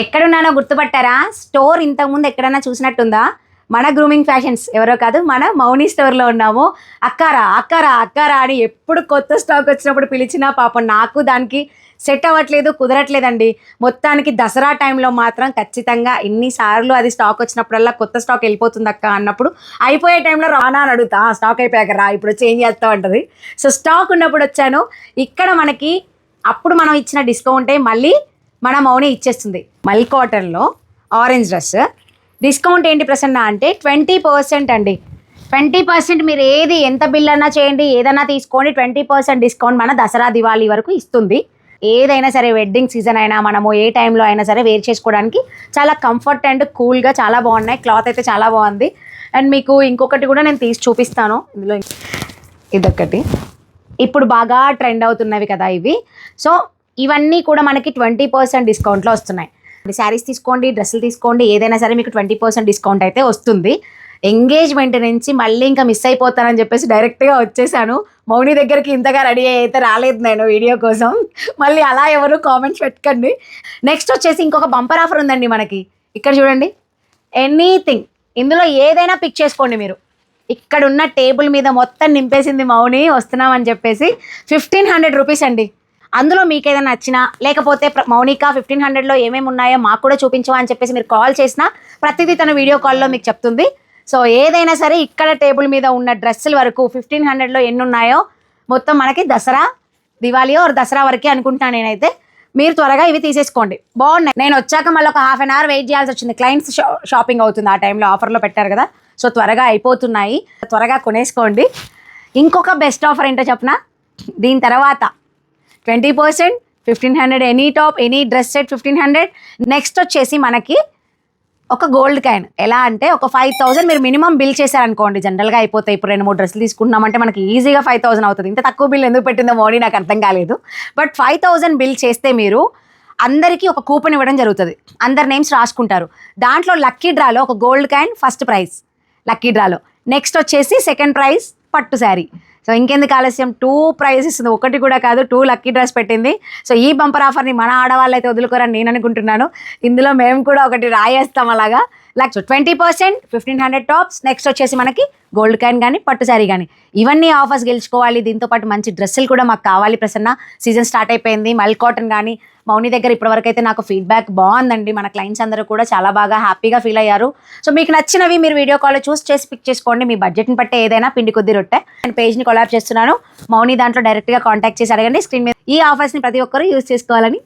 ఎక్కడున్నానో గుర్తుపట్టారా? Store ఇంతకుముందు ఎక్కడైనా చూసినట్టుందా? మన గ్రూమింగ్ ఫ్యాషన్స్ ఎవరో కాదు మన మౌని స్టోర్లో ఉన్నాము. అక్కారా అక్కారా అక్కారా అని ఎప్పుడు కొత్త స్టాక్ వచ్చినప్పుడు పిలిచినా పాపం నాకు దానికి సెట్ అవ్వట్లేదు కుదరట్లేదండి. మొత్తానికి దసరా టైంలో మాత్రం ఖచ్చితంగా ఎన్నిసార్లు అది స్టాక్ వచ్చినప్పుడల్లా కొత్త స్టాక్ వెళ్ళిపోతుంది అక్క అన్నప్పుడు అయిపోయే టైంలో రానా అని అడుగుతా స్టాక్ అయిపోయాక రా ఇప్పుడు చేంజ్ చేస్తా ఉంటుంది సో స్టాక్ ఉన్నప్పుడు వచ్చాను. ఇక్కడ మనకి అప్పుడు మనం ఇచ్చిన డిస్కౌంటే మళ్ళీ మన మౌని ఇచ్చేస్తుంది. మల్ కాటన్లో ఆరెంజ్ డ్రెస్. డిస్కౌంట్ ఏంటి ప్రసన్న అంటే ట్వంటీ పర్సెంట్ అండి. ట్వంటీ పర్సెంట్ మీరు ఏది ఎంత బిల్ అన్నా చేయండి ఏదన్నా తీసుకోండి ట్వంటీ పర్సెంట్ డిస్కౌంట్ మన దసరా దివాళీ వరకు ఇస్తుంది. ఏదైనా సరే వెడ్డింగ్ సీజన్ అయినా మనము ఏ టైంలో అయినా సరే వేర్ చేసుకోవడానికి చాలా కంఫర్ట్ అండ్ కూల్గా చాలా బాగున్నాయి. క్లాత్ అయితే చాలా బాగుంది. అండ్ మీకు ఇంకొకటి కూడా నేను తీసి చూపిస్తాను. ఇందులో ఇదొకటి. ఇప్పుడు బాగా ట్రెండ్ అవుతున్నవి కదా ఇవి. సో ఇవన్నీ కూడా మనకి ట్వంటీ పర్సెంట్ డిస్కౌంట్లో వస్తున్నాయి. శారీస్ తీసుకోండి డ్రెస్సులు తీసుకోండి ఏదైనా సరే మీకు ట్వంటీ పర్సెంట్ డిస్కౌంట్ అయితే వస్తుంది. ఎంగేజ్మెంట్ నుంచి మళ్ళీ ఇంకా మిస్ అయిపోతానని చెప్పేసి డైరెక్ట్గా వచ్చేసాను. మౌని దగ్గరికి ఇంతగా రెడీ అయితే రాలేదు నేను వీడియో కోసం. మళ్ళీ అలా ఎవరు కామెంట్స్ పెట్టకండి. నెక్స్ట్ వచ్చేసి ఇంకొక బంపర్ ఆఫర్ ఉందండి మనకి. ఇక్కడ చూడండి. ఎనీథింగ్. ఇందులో ఏదైనా పిక్ చేసుకోండి మీరు. ఇక్కడ ఉన్న టేబుల్ మీద మొత్తం నింపేసింది మౌని. వస్తున్నామని చెప్పేసి ఫిఫ్టీన్ హండ్రెడ్ రూపీస్ అండి. అందులో మీకు ఏదైనా నచ్చినా లేకపోతే మౌనికా మౌనిక ఫిఫ్టీన్ హండ్రెడ్లో ఏమేమి ఉన్నాయో మాకు కూడా చూపించవా అని చెప్పేసి మీరు కాల్ చేసినా ప్రతిదీ తన వీడియో కాల్లో మీకు చెప్తుంది. సో ఏదైనా సరే ఇక్కడ టేబుల్ మీద ఉన్న డ్రెస్సుల వరకు ఫిఫ్టీన్ హండ్రెడ్లో ఎన్ని ఉన్నాయో మొత్తం మనకి దసరా దివాళీ ఆర్ దసరా వరకే అనుకుంటున్నాను నేనైతే. మీరు త్వరగా ఇవి తీసేసుకోండి. బాగున్నాయి. నేను వచ్చాక మళ్ళీ ఒక హాఫ్ అన్ అవర్ వెయిట్ చేయాల్సి వచ్చింది. క్లయింట్స్ షాపింగ్ అవుతుంది. ఆ టైంలో ఆఫర్లో పెట్టారు కదా. సో త్వరగా అయిపోతున్నాయి. త్వరగా కొనేసుకోండి. ఇంకొక బెస్ట్ ఆఫర్ ఏంటో చెప్పనా? దీని తర్వాత twenty percent fifteen hundred any top any dress set fifteen hundred. Next వచ్చేసి మనకి ఒక గోల్డ్ కాయిన్. ఎలా అంటే ఒక ఫైవ్ థౌసండ్ మీరు మినిమం బిల్ చేశారనుకోండి. జనరల్గా అయిపోతాయి. ఇప్పుడు రెండు మూడు డ్రెస్సులు తీసుకున్నామంటే మనకి ఈజీగా ఫైవ్ థౌసండ్ అవుతుంది. ఇంత తక్కువ బిల్ ఎందుకు పెట్టిందో మోడీ నాకు అర్థం కాలేదు. బట్ ఫైవ్ థౌసండ్ బిల్ చేస్తే మీరు అందరికీ ఒక కూపన్ ఇవ్వడం జరుగుతుంది. అందరి నేమ్స్ రాసుకుంటారు. దాంట్లో లక్కీ డ్రాలో ఒక gold coin first prize lucky డ్రాలో. నెక్స్ట్ వచ్చేసి సెకండ్ ప్రైజ్ పట్టు శారీ. సో ఇంకెందుకు ఆలస్యం? టూ ప్రైజెస్ ఇస్తుంది. ఒకటి కూడా కాదు టూ లక్కీ డ్రెస్ పెట్టింది. సో ఈ బంపర్ ఆఫర్ని మన ఆడవాళ్ళు అయితే వదులుకోరని నేను అనుకుంటున్నాను. ఇందులో మేము కూడా ఒకటి రాయేస్తాం అలాగా. Like twenty percent fifteen hundred tops next వచ్చేసి మనకి గోల్డ్ కాయిన్ కానీ పట్టు శారీ కానీ ఇవన్నీ ఆఫర్స్ గెలుచుకోవాలి. దీంతో పాటు మంచి డ్రెస్సులు కూడా మాకు కావాలి ప్రసన్న. సీజన్ స్టార్ట్ అయిపోయింది. మల్ కాటన్ కానీ మౌని దగ్గర ఇప్పటివరకు అయితే నాకు ఫీడ్బ్యాక్ బాగుందండి. మన క్లయింట్స్ అందరూ కూడా చాలా బాగా హ్యాపీగా ఫీల్ అయ్యారు. సో మీకు నచ్చినవి మీరు వీడియో కాల్ చూస్ చేసి పిక్ చేసుకోండి. మీ బడ్జెట్ని బట్టే ఏదైనా పిండి కొద్ది రొట్టె. నేను పేజ్ని కొలాబ్ చేస్తున్నాను. మౌని దాంట్లో డైరెక్ట్గా కాంటాక్ట్ చేసి అడగండి. స్క్రీన్ మీద ఈ ఆఫర్స్ని ప్రతి ఒక్కరూ యూస్ చేసుకోవాలని